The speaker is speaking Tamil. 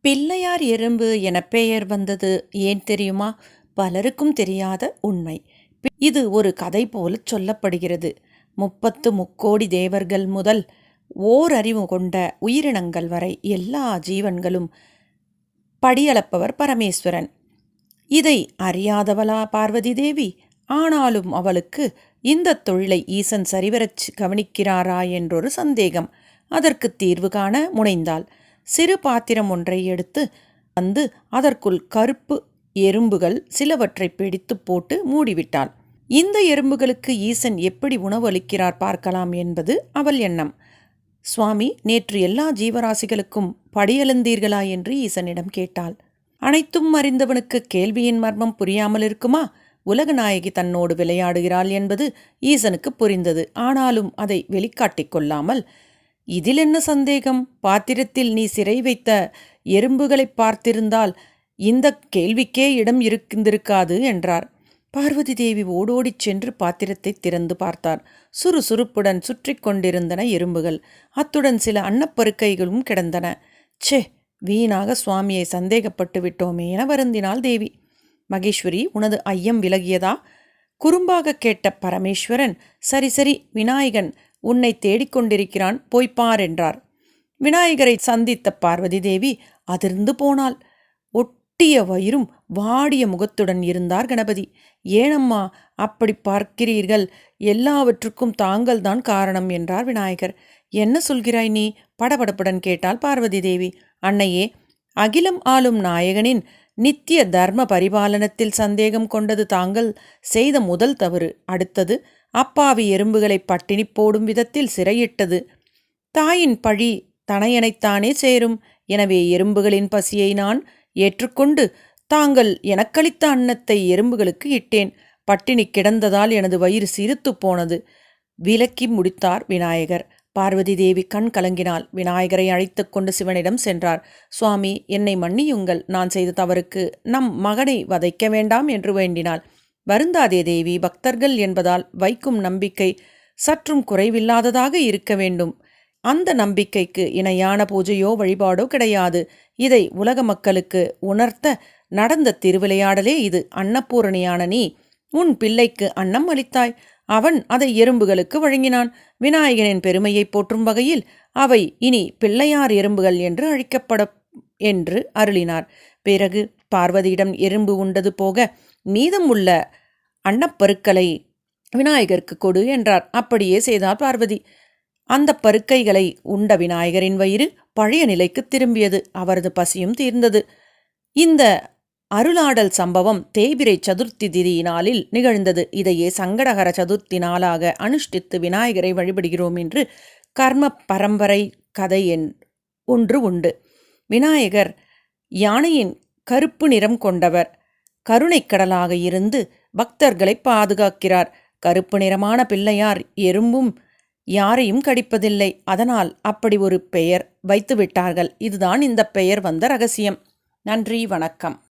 பிள்ளையார் எறும்பு என பெயர் வந்தது ஏன் தெரியுமா? பலருக்கும் தெரியாத உண்மை. இது ஒரு கதை போல சொல்லப்படுகிறது. முப்பத்து முக்கோடி தேவர்கள் முதல் ஓரறிவு கொண்ட உயிரினங்கள் வரை எல்லா ஜீவன்களும் படியளப்பவர் பரமேஸ்வரன். இதை அறியாதவளா பார்வதி தேவி? ஆனாலும் அவளுக்கு இந்த தொழிலை ஈசன் சரிவரச் கவனிக்கிறாரா என்றொரு சந்தேகம். அதற்கு தீர்வு காண முனைந்தாள். சிறு பாத்திரம் ஒன்றை எடுத்து வந்து அதற்குள் கருப்பு எறும்புகள் சிலவற்றை பிடித்து போட்டு மூடிவிட்டாள். இந்த எறும்புகளுக்கு ஈசன் எப்படி உணவு அளிக்கிறார் பார்க்கலாம் என்பது அவள் எண்ணம். சுவாமி நேற்று எல்லா ஜீவராசிகளுக்கும் படியெழுந்தீர்களா என்று ஈசனிடம் கேட்டாள். அனைத்தும் அறிந்தவனுக்கு கேள்வியின் மர்மம் புரியாமல் இருக்குமா? உலகநாயகி தன்னோடு விளையாடுகிறாள் என்பது ஈசனுக்கு புரிந்தது. ஆனாலும் அதை வெளிக்காட்டிக் கொள்ளாமல் இதில் என்ன சந்தேகம்? பாத்திரத்தில் நீ சிறை வைத்த எறும்புகளை பார்த்திருந்தால் இந்த கேள்விக்கே இடம் இருந்திருக்காது என்றார். பார்வதி தேவி ஓடோடிச் சென்று பாத்திரத்தை திறந்து பார்த்தார். சுறுசுறுப்புடன் சுற்றி கொண்டிருந்தன எறும்புகள். அத்துடன் சில அன்னப்பருக்கைகளும் கிடந்தன. ச்சே வீணாக சுவாமியை சந்தேகப்பட்டு விட்டோமே என வருந்தினாள் தேவி. மகேஸ்வரி உனது ஐயம் விலகியதா? குறும்பாக கேட்ட பரமேஸ்வரன் சரி சரி விநாயகன் உன்னை தேடிக்கொண்டிருக்கிறான் போய்ப்பார் என்றார். விநாயகரை சந்தித்த பார்வதி தேவி அதிர்ந்து போனாள். ஒட்டிய வயிறும் வாடிய முகத்துடன் இருந்தார் கணபதி. ஏனம்மா அப்படி பார்க்கிறீர்கள். எல்லாவற்றுக்கும் தாங்கள்தான் காரணம் என்றார் விநாயகர். என்ன சொல்கிறாய் நீ? படபடப்புடன் கேட்டாள் பார்வதி தேவி. அன்னையே அகிலம் ஆளும் நாயகனின் நித்திய தர்ம பரிபாலனத்தில் சந்தேகம் கொண்டது தாங்கள் செய்த முதல் தவறு. அடுத்தது அப்பாவி எறும்புகளை பட்டினி போடும் விதத்தில் சிறையிட்டது. தாயின் பழி தனையனைத்தானே சேரும். எனவே எறும்புகளின் பசியை நான் ஏற்றுக்கொண்டு தாங்கள் எனக்களித்த அன்னத்தை எறும்புகளுக்கு இட்டேன். பட்டினி கிடந்ததால் எனது வயிறு சிரித்துப் போனது. விலக்கி முடித்தார் விநாயகர். பார்வதி தேவி கண் கலங்கினாள். விநாயகரை அழைத்து கொண்டு சிவனிடம் சென்றார். சுவாமி என்னை மன்னியுங்கள். நான் செய்த தவறுக்கு நம் மகனை வதைக்க வேண்டாம் என்று வேண்டினாள். வருந்தாதே தேவி பக்தர்கள் என்பதால் வைக்கும் நம்பிக்கை சற்றும் குறைவில்லாததாக இருக்க வேண்டும். அந்த நம்பிக்கைக்கு இணையான பூஜையோ வழிபாடோ கிடையாது. இதை உலக மக்களுக்கு உணர்த்த நடந்த திருவிளையாடலே இது. அன்னபூரணியான நீ உன் பிள்ளைக்கு அன்னம் அளித்தாய். அவன் அதை எறும்புகளுக்கு வழங்கினான். விநாயகனின் பெருமையை போற்றும் வகையில் அவை இனி பிள்ளையார் எறும்புகள் என்று அழைக்கப்பட என்று அருளினார். பிறகு பார்வதியிடம் எறும்பு உண்டது போக மீதம் உள்ள அன்னப்பருக்களை விநாயகருக்கு கொடு என்றார். அப்படியே செய்தார் பார்வதி. அந்த பருக்கைகளை உண்ட விநாயகரின் வயிறு பழைய நிலைக்கு திரும்பியது. அவரது பசியும் தீர்ந்தது. இந்த அருளாடல் சம்பவம் தேய்பிரை சதுர்த்தி திதி நாளில் நிகழ்ந்தது. இதையே சங்கடகர சதுர்த்தி நாளாக அனுஷ்டித்து விநாயகரை வழிபடுகிறோம் என்று கர்ம பரம்பரை கதை என் ஒன்று உண்டு. விநாயகர் யானையின் கருப்பு நிறம் கொண்டவர். கருணைக்கடலாக இருந்து பக்தர்களை பாதுகாக்கிறார். கருப்பு நிறமான பிள்ளையார் எறும்பும் யாரையும் கடிப்பதில்லை. அதனால் அப்படி ஒரு பெயர் வைத்து விட்டார்கள் இதுதான் இந்த பெயர் வந்த ரகசியம். நன்றி வணக்கம்.